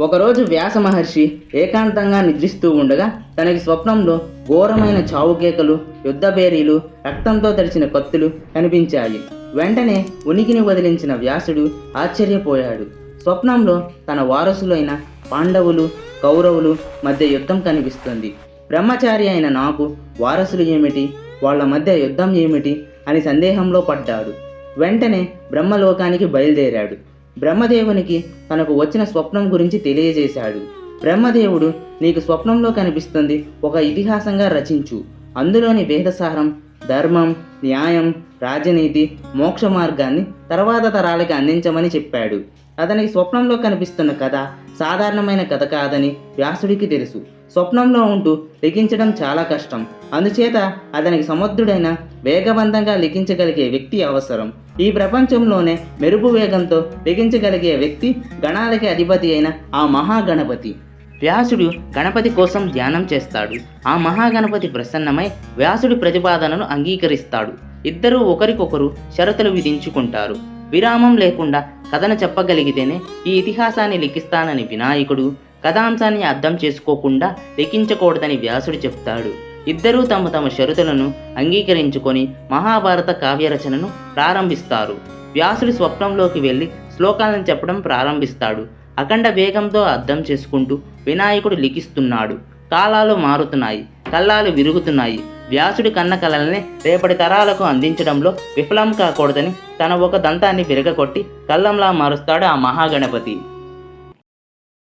ఒకరోజు వ్యాస మహర్షి ఏకాంతంగా నిద్రిస్తూ ఉండగా తనకి స్వప్నంలో ఘోరమైన చావుకేకలు యుద్ధబేరీలు రక్తంతో తడిచిన కత్తులు కనిపించాయి. వెంటనే ఉనికిని వదిలించిన వ్యాసుడు ఆశ్చర్యపోయాడు. స్వప్నంలో తన వారసులైన పాండవులు కౌరవులు మధ్య యుద్ధం కనిపిస్తుంది. బ్రహ్మచారి అయిన నాకు వారసులు ఏమిటి వాళ్ళ మధ్య యుద్ధం ఏమిటి అని సందేహంలో పడ్డాడు. వెంటనే బ్రహ్మలోకానికి బయలుదేరాడు. బ్రహ్మదేవునికి తనకు వచ్చిన స్వప్నం గురించి తెలియజేశాడు. బ్రహ్మదేవుడు నీకు స్వప్నంలో కనిపిస్తుంది ఒక ఇతిహాసంగా రచించు. అందులోని వేదసారం ధర్మం న్యాయం రాజనీతి మోక్ష మార్గాన్ని తర్వాత తరాలకి అందించమని చెప్పాడు. అతనికి స్వప్నంలో కనిపిస్తున్న కథ సాధారణమైన కథ కాదని వ్యాసుడికి తెలుసు. స్వప్నంలో ఉంటూ లిఖించడం చాలా కష్టం. అందుచేత అతనికి సమర్థుడైన వేగవంతంగా లిఖించగలిగే వ్యక్తి అవసరం. ఈ ప్రపంచంలోనే మెరుపు వేగంతో లిఖించగలిగే వ్యక్తి గణాలకి అధిపతి అయిన ఆ మహాగణపతి. వ్యాసుడు గణపతి కోసం ధ్యానం చేస్తాడు. ఆ మహాగణపతి ప్రసన్నమై వ్యాసుడి ప్రతిపాదనను అంగీకరిస్తాడు. ఇద్దరూ ఒకరికొకరు షరతులు విధించుకుంటారు. విరామం లేకుండా కథను చెప్పగలిగితేనే ఈ ఇతిహాసాన్ని లిఖిస్తానని వినాయకుడు కథాంశాన్ని అర్థం చేసుకోకుండా లిఖించకూడదని వ్యాసుడు చెప్తాడు. ఇద్దరూ తమ తమ షరతులను అంగీకరించుకొని మహాభారత కావ్యరచనను ప్రారంభిస్తారు. వ్యాసుడి స్వప్నంలోకి వెళ్ళి శ్లోకాలను చెప్పడం ప్రారంభిస్తాడు. అఖండ వేగంతో అర్థం చేసుకుంటూ వినాయకుడు లిఖిస్తున్నాడు. కాలాలు మారుతున్నాయి కల్లాలు విరుగుతున్నాయి. వ్యాసుడి కన్న కళల్ని రేపటి తరాలకు అందించడంలో విఫలం కాకూడదని తన ఒక దంతాన్ని విరగకొట్టి కళ్ళంలా మారుస్తాడు ఆ మహాగణపతి.